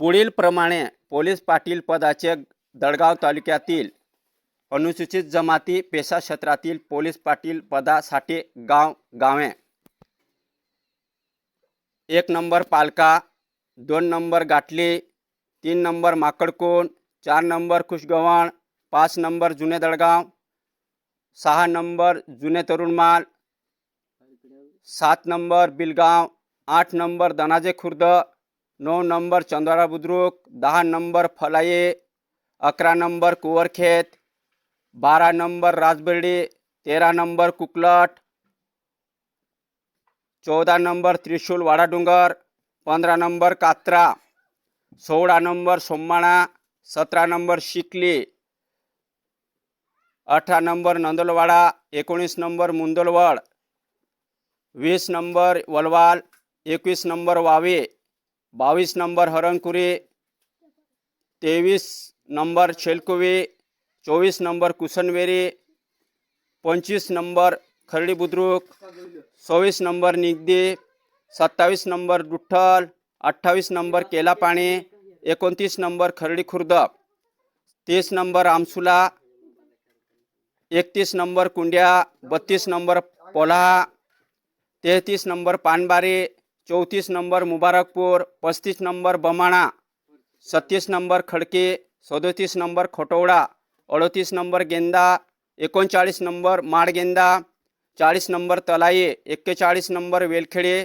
पुढील प्रमाणे पोलीस पाटील पदाचे दडगाव तालुक्यातील अनुसूचित जमाती पेशा क्षेत्रातील पोलीस पाटील पदासाठी गाव गावे. एक नंबर पालका दोन नंबर गाठली तीन नंबर माकडकोण चार नंबर खुशगव्हाण पाच नंबर जुने दडगाव सहा नंबर जुने तरुणमाल सात नंबर बिलगाव आठ नंबर दनाजे खुर्द नऊ नंबर चंद्रा बुद्रुक दहा नंबर फलाये अकरा नंबर कुवरखेत बारा नंबर राजबर्डी तेरा नंबर कुकलट चौदा नंबर त्रिशूल वाडाडुंगर पंधरा नंबर कात्रा सोळा नंबर सोम्माणा सतरा नंबर शिकली अठरा नंबर नंदलवाडा एकोणीस नंबर मुंदलवड वीस नंबर वलवाल एकवीस नंबर वावे. बावीस नंबर हरणकुरी तेवीस नंबर शेलकुवी चोवीस नंबर कुसनवेरी पंचवीस नंबर खर्डी बुद्रुक सव्वीस नंबर निगदी सत्तावीस नंबर दुठ्ठल अठ्ठावीस नंबर केलापाणी एकोणतीस नंबर खर्डी खुर्द तीस नंबर आमसुला एकतीस नंबर कुंड्या बत्तीस नंबर पोल्हा तेहतीस नंबर पानबारी चौतीस नंबर मुबारकपुर, पस्तीस नंबर बमाणा, सत्तीस नंबर खड़के, सदोतीस नंबर खोटवडा अडतीस नंबर गेंदा, एकोणचाळीस नंबर माडगेंदा चाळीस नंबर तलाई, एक्केचाळीस नंबर वेलखेडे,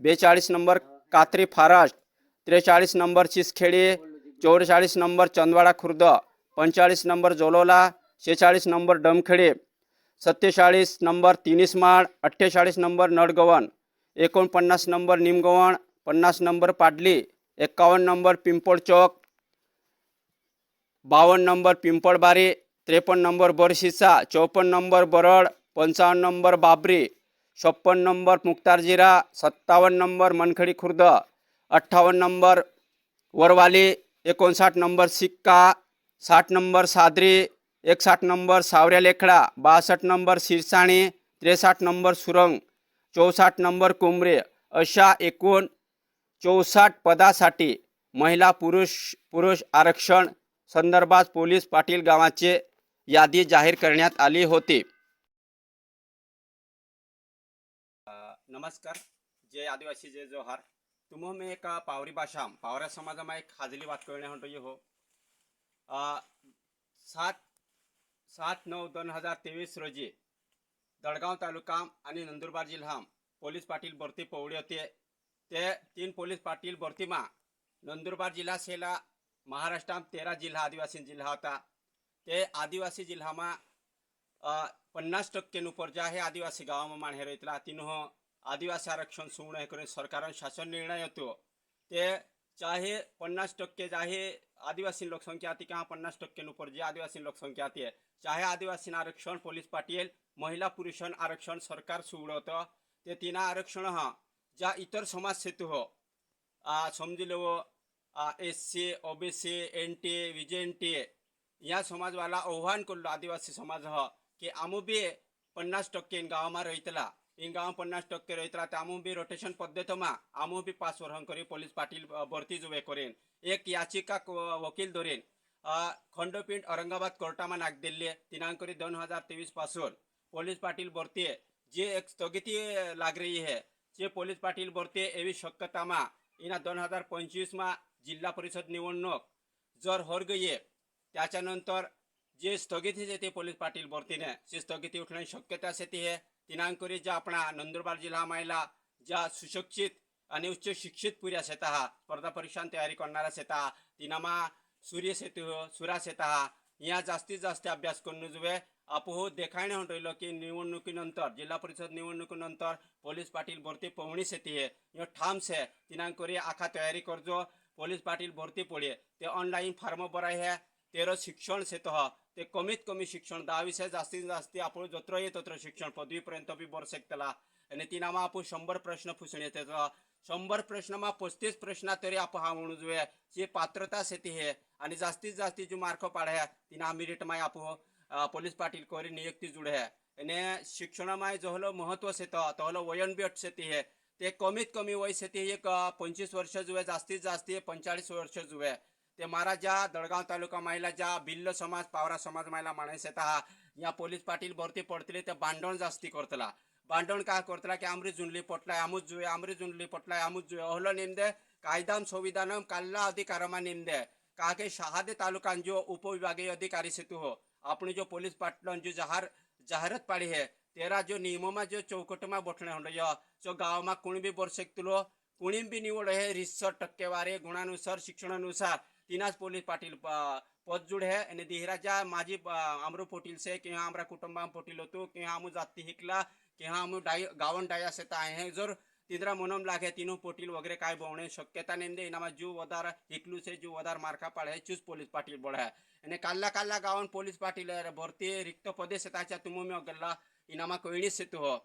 बेचाळीस नंबर कात्री फारस्ट त्रेचाळीस नंबर चिसखेडी, चौवेचाळीस नंबर चंदवाडा खुर्द पंचेचाळीस नंबर जोलोला शेहेचाळीस नंबर डमखेडे, सत्तेचाळीस नंबर तिनिसमाळ अठ्ठेचाळीस नंबर नडगवण एकोणपन्नास नंबर निमगवण पन्नास नंबर पाडली एक्कावन्न नंबर पिंपळ चौक बावन्न नंबर पिंपळबारी त्रेपन्न नंबर बरशिसा चौपन्न नंबर बरड पंचावन्न नंबर बाबरी छप्पन्न नंबर मुक्तारजिरा सत्तावन्न नंबर मनखडी खुर्द अठ्ठावन्न नंबर वरवाली एकोणसाठ नंबर सिक्का साठ नंबर सादरी एकसाठ नंबर सावऱ्या लेखडा बासष्ट नंबर शिरसाणी त्रेसाठ नंबर सुरंग. चौसाठ नंबर कुंबरे अशा एकूण चौसाठ पदासाठी महिला पुरुष पुरुष आरक्षण संदर्भात पोलीस पाटील गावाचे यादी जाहीर करण्यात आली होती. नमस्कार. जय आदिवासी जय जोहार. तुम मी एक पावरी भाषा पावऱ्या समाजामा एक हाजली बात करणे म्हणतो हो. सात सात नऊ दोन हजार तेवीस रोजी दडगाव तालुका आणि नंदुरबार जिल्हा. पोलीस पाटील भरती पवडी होते. ते तीन पोलीस पाटील भरतीमा नंदुरबार जिल्हा सेला महाराष्ट्रात तेरा जिल्हा आदिवासी जिल्हा होता. ते आदिवासी जिल्हामा अ, पन्नास टक्के नुपर जे आहे आदिवासी गावाમાં माणहेर इतला तिन्हो आदिवासी आरक्षण सुवर्ण हे करून सरकारान शासन निर्णय होतो. ते चाहे पन्नास टक्के चाहे आदिवासी लोकसंख्या आती किंवा पन्नास टक्के नुपर जे आदिवासी लोकसंख्या आती आहे चाहे आदिवासी आरक्षण पोलीस पाटील महिला पुरुषां आरक्षण सरकार सुवडवतं ते तिना आरक्षण हा ज्या इतर समाज सेतू हो आ, समजिले S C OBC N T A VJ N T A या समाजवाला आव्हान करलो आदिवासी समाज ह की आमू बी पन्नास टक्के गावामा गावाમાં રહીતલા इन ગામ પન્નાસ ટક્કે રહીતલા તે આમુ બી રોટેશન પદ્ધતિમાં આમુ બી પાસ वर्हन करी पोलीस पाटील अ, भरती जुवे करेन एक याचिका क- वकील धरेन अ, खंडपीठ औरंगाबाद कोर्टामा नाक दिल्ली दिनांक दोन हजार तेवीस पासून पोलीस पाटील भरती जी एक स्थगिती लाग रही है जे पोलीस पाटील भरती एवी शक्यतामा इना दोन हजार पंचवीसमा जिल्हा परिषद निवडणूक जर होर गई त्याच्यानंतर जे स्थगिती येते पोलीस पाटील भरतीने ती स्थगिती उठण्याची शक्यता शेती आहे दिनांकरी ज्या आपणा नंदुरबार जिल्हा महिला ज्या सुशिक्षित आणि उच्च शिक्षित पुऱ्या शेता हा स्पर्धा परीक्षा तयारी करणारा शेता तिनामा सूर्य सेतू सुरा शेता हा या जास्तीत जास्त अभ्यास करून जुवे अपोह देखाणे होऊन राहिलो की निवडणुकीनंतर जिल्हा परिषद निवडणुकीनंतर पोलीस पाटील भरती पवणी शेती है यो ठाम से दिनांकरी आखा तयारी करजो पोलीस पाटील भरती पडे ते ऑनलाईन फॉर्म भराय है तेरो शिक्षण शेत हा हो, ते कमीत कमी शिक्षण दहा विषय जास्तीत जास्त आपण जत्र ये तत्र शिक्षण पदवीपर्यंत बी बरं शकतला. आणि तिनामा आपण शंभर प्रश्न पुसून येते. शंभर प्रश्न मग पस्तीस प्रश्न तरी आपण हा म्हणू जुया. जी पात्रता शेती हे आणि जास्तीत जास्ती जो मार्क पाड्या तिना मिरिट माय आपो पोलीस पाटील कोरी नियुक्ती जुड है आणि शिक्षणामाय जहलं महत्त्व शेत तोहलो वयन बी शेती हे. ते कमीत कमी वय शेती एक पंचवीस वर्ष जुवे जास्तीत जास्ती पंचाळीस वर्ष जुवे. ते महाराजा ज्या दडगाव तालुका महिला ज्या भिल्ल समाज पावरा समाज महिला माणस येता हा. या पोलीस पाटील भरती पडतले ते भांडण जास्ती करतला. भांडण काय करतला? की आमरी जुनली पटलाय आमूच जुए आमरी जुनली पटलाय आमूच जुवे अहलो नेमदे कायदाम संविधानम काल्ला अधिकारमा नेमदे काके शहादे तालुकान जो उपविभागीय अधिकारी सेतु हो. अपनी जो पुलिस पाटलन जो जहार जाहिरात पाड़ी है तेरा जो नियमों में जो चौकट में बैठने हो जो जो गाँव में कुणी भी बोल सकतो कुणी बी निवड है रिसर टक्केवारी गुणानुसार शिक्षणानुसार तीनाच पोलीस पाटील प- पदजूड है आणि देहराच्या माझी प- आमरो पोटील से किंवा आमरा कुटुंबा पोटील होतो किंवा आम्ही जाती हिकला किंवा आम्ही डाय गावन डाया से आहे जर तिंद्रा मनम लागे तीनू पोटील वगैरे काय बोवणे शक्यता नेमदे इनामा जीव वदार हिकलू से जीव वदार मार्का पाडे चूज पोलीस पाटील बोळ आहे आणि काल्ला काल्ला गावन पोलीस पाटील भरती रिक्त पदे से ताच्या तुमो गल्ला इनामा कळणी सेतू हो